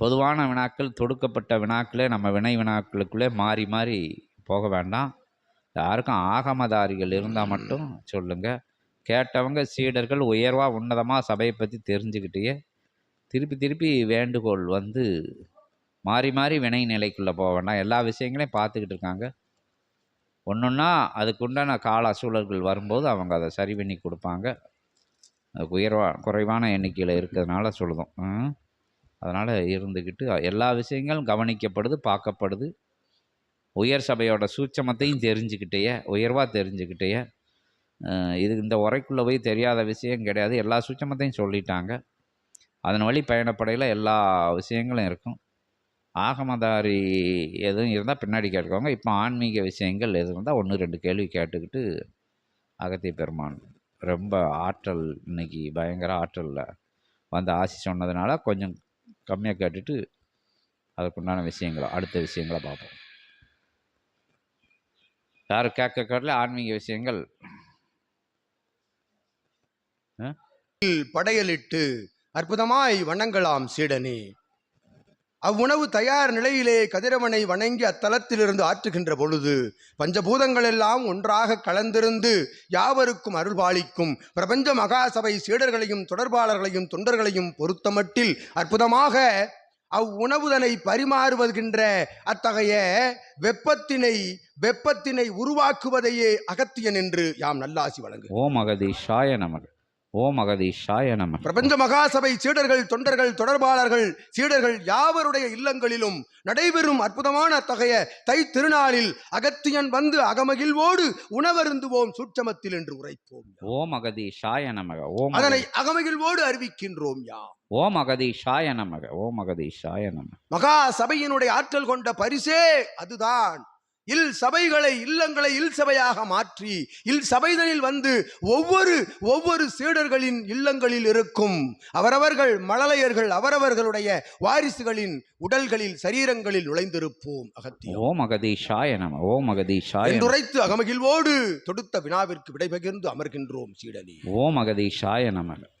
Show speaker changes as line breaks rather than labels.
பொதுவான வினாக்கள் தொடுக்கப்பட்ட வினாக்களே நம்ம வினை வினாக்களுக்குள்ளே மாறி மாறி போக வேண்டாம். யாருக்கும் ஆகமதாரிகள் இருந்தால் மட்டும் சொல்லுங்கள் கேட்டவங்க சீடர்கள் உயர்வாக உன்னதமாக சபையை பற்றி தெரிஞ்சுக்கிட்டே திருப்பி திருப்பி வேண்டுகோள் வந்து மாறி மாறி வினை நிலைக்குள்ளே போக வேண்டாம். எல்லா விஷயங்களையும் பார்த்துக்கிட்டு இருக்காங்க. ஒன்றுன்னா அதுக்குண்டான கால சூழல்கள் வரும்போது அவங்க அதை சரி பண்ணி கொடுப்பாங்க. அது உயர்வா குறைவான எண்ணிக்கையில் இருக்கிறதுனால சொல்லுதோம். அதனால் இருந்துக்கிட்டு எல்லா விஷயங்களும் கவனிக்கப்படுது பார்க்கப்படுது. உயர் சபையோட சூட்சமத்தையும் தெரிஞ்சுக்கிட்டே உயர்வாக தெரிஞ்சுக்கிட்டே இது இந்த உரைக்குள்ளே போய் தெரியாத விஷயம் கிடையாது. எல்லா சூட்சமத்தையும் சொல்லிட்டாங்க. அதன் வழி பயணப்படையில் எல்லா விஷயங்களும் இருக்கும். ஆகமதாரி எதுவும் இருந்தால் பின்னாடி கேட்டுக்கோங்க. இப்போ ஆன்மீக விஷயங்கள் எது இருந்தால் ஒன்று ரெண்டு கேள்வி கேட்டுக்கிட்டு அகத்திய பெருமான் ரொம்ப ஆற்றல் இன்னைக்கு பயங்கர ஆற்றலில். வந்து ஆசி சொன்னதுனால கொஞ்சம் கம்மியாக கேட்டுட்டு அதற்குண்டான விஷயங்களை அடுத்த விஷயங்களை பார்ப்போம். யாரும் கேட்க கேட்கல ஆன்மீக விஷயங்கள்.
படையலிட்டு அற்புதமாய் வணங்கலாம் சீடனே. அவ்வுணவு தயார் நிலையிலே கதிரவனை வணங்கி அத்தலத்திலிருந்து ஆற்றுகின்ற பொழுது பஞ்சபூதங்கள் எல்லாம் ஒன்றாக கலந்திருந்து யாவருக்கும் அருள்பாலிக்கும் பிரபஞ்ச மகாசபை சீடர்களையும் தொடர்பாளர்களையும் தொண்டர்களையும் பொருத்தமட்டில் அற்புதமாக அவ்வுணவுதனை பரிமாறுவதுகின்ற அத்தகைய வெப்பத்தினை வெப்பத்தினை உருவாக்குவதையே அகத்தியன் என்று யாம் நல்லாசி வழங்கு
ஓம் அகதீஷாய நமக. ஓம் அகதீஷாய நமக
பிரபஞ்ச மகாசபை சீடர்கள் தொண்டர்கள் தொடர்பாளர்கள் சீடர்கள் யாவருடைய இல்லங்களிலும் நடைபெறும் அற்புதமான அத்தகைய தை திருநாளில் அகத்தியன் வந்து அகமகிழ்வோடு உணவருந்துவோம் சூட்சமத்தில் என்று உரைப்போம்
ஓம் அகதீஷாய நமக ஓம்
அதனை அகமகிழ்வோடு அறிவிக்கின்றோம் யா
ஓம் அகதீஷாய நமக ஓம் அகதீஷாய நமக
மகா சபையினுடைய ஆற்றல் கொண்ட பரிசே அதுதான். இல் சபைகளை இல்லங்களை இல் சபையாக மாற்றி இல் சபைதனில் வந்து ஒவ்வொரு ஒவ்வொரு சீடர்களின் இல்லங்களில் இருக்கும். அவரவர்கள் மழலையர்கள் அவரவர்களுடைய வாரிசுகளின் உடல்களில் சரீரங்களில் நுழைந்திருப்போம் அகத்தியம்
ஓம் அகதீஷாய நம ஓம் அகதீஷாய நம.
என்றுரைத்து அகமகிழ்வோடு தொடுத்த வினாவிற்கு விடைபகிர்ந்து அமர்கின்றோம் சீடனி.
ஓம் அகதீஷாய நமக